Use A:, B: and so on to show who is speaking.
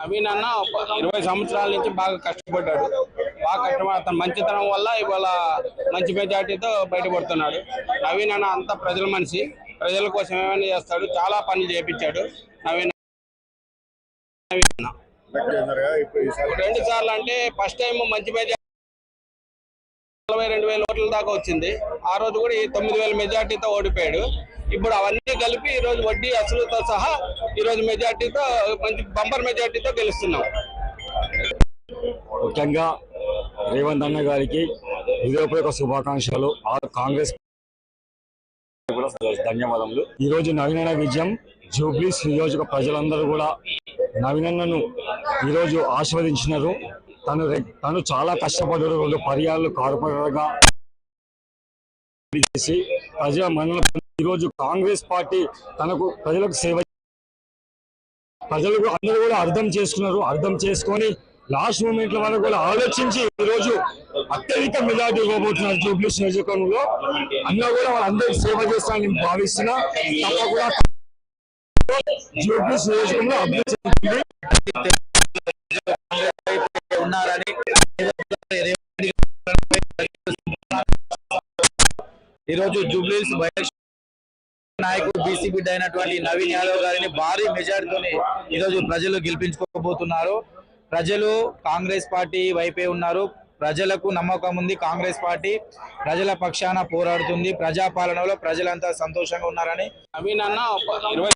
A: నవీన్ అన్న ఇరవై సంవత్సరాల నుంచి బాగా కష్టపడ్డాడు. బాగా కష్టపడి అతను మంచితనం వల్ల ఇవాళ మంచి మెజార్టీతో బయటపడుతున్నాడు. నవీన్ అన్న అంతా ప్రజల మనిషి. ప్రజల కోసం ఏమైనా చేస్తాడు. చాలా పనులు చేపించాడు. నవీన్ నవీన్ రెండు సార్లు అంటే ఫస్ట్ టైం మంచి మెజార్టీ నలభై రెండు వేల ఓట్ల దాకా వచ్చింది. ఆ రోజు కూడా ఈ తొమ్మిది వేల మెజార్టీతో ఓడిపోయాడు. ఇప్పుడు అవన్నీ కలిపి ఈ రోజు వడ్డీ అసలుతో సహా ఈ రోజు మెజార్టీతో మంచి బంపర్ మెజార్టీతో గెలుస్తున్నాం.
B: ముఖ్యంగా రేవంత్ అన్న గారికి హృదయపూర్వక శుభాకాంక్షలు. ఆ కాంగ్రెస్ కూడా ధన్యవాదములు. ఈ రోజు నవీనన్న విజయం జూబ్లీస్ నియోజక ప్రజలందరూ కూడా నవీనన్నను ఈరోజు ఆస్వాదించినారు తను తను చాలా కష్టపడ్డాడు రెండు పర్యాలు కారుపడగా చేసి ప్రజల మనలో ఈరోజు కాంగ్రెస్ పార్టీ తనకు ప్రజలకు సేవ ప్రజలు అందరూ కూడా అర్థం చేసుకున్నారు. అర్థం చేసుకొని లాస్ట్ మూమెంట్లో వాళ్ళు కూడా ఆలోచించి ఈ రోజు అత్యధిక మెజార్టీ ఇవ్వబోతున్నారు జూబ్లీస్ నియోజకవర్గంలో. అన్నా కూడా వాళ్ళందరికీ సేవ చేస్తానని భావిస్తున్నా. తప్పకుండా జూబ్లీస్ నియోజకవర్గంలో అభివృద్ధి
C: ఈరోజు జూబ్లీస్ నాయకుడు బీసీ బిడ్డ అయినటువంటి నవీన్ యాదవ్ గారిని భారీ మెజారిటీతోని ఈరోజు ప్రజలు గెలిపించుకోబోతున్నారు. ప్రజలు కాంగ్రెస్ పార్టీ వైపే ఉన్నారు. ప్రజలకు నమ్మకం ఉంది కాంగ్రెస్ పార్టీ. ప్రజల పక్షాన పోరాడుతుంది. ప్రజాపాలనలో ప్రజలంతా సంతోషంగా ఉన్నారని
A: నవీన్ అన్న ఇరవై